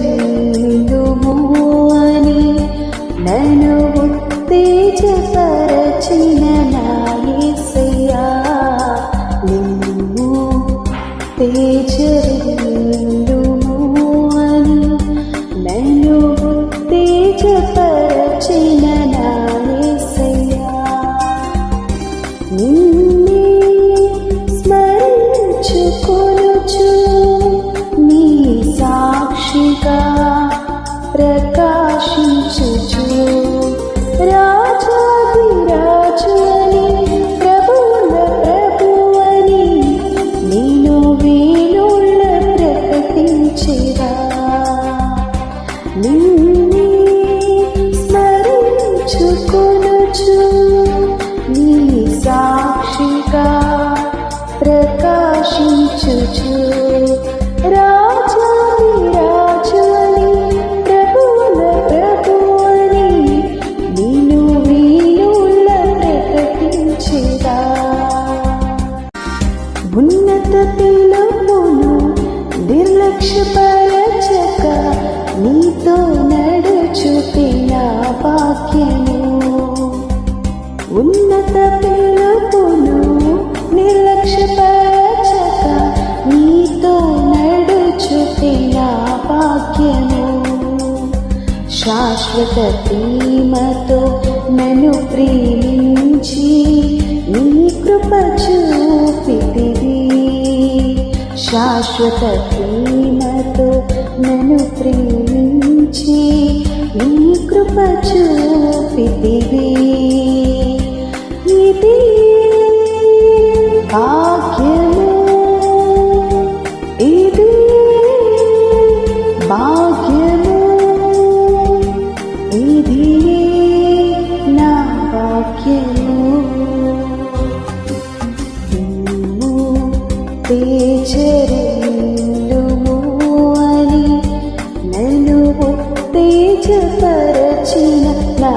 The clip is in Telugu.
తేజరిల్లుము అని నన్ను ఉత్తేజపరచిన నా యేసయ్యా నిన్ను తేజరిల్లుము నిన్నే స్మరించుకొనుచు నీ సాక్షిగా ప్రకాశించుచు. రాజాని రాజుని ప్రభువుల ప్రభువని నేను వీణుల ప్రకటించిరా ఉన్నత పిలుపును నిర్లక్ష్యపరచక శాశ్వత ప్రేమతో నన్ను ప్రేమించి నీ కృప చూపితివి. శాశ్వత ప్రేమతో నన్ను ప్రేమించి నీ కృప చూపితివి. ఉత్తేజరిల్లుము అని నన్ను ఉత్తేజపరచిన నా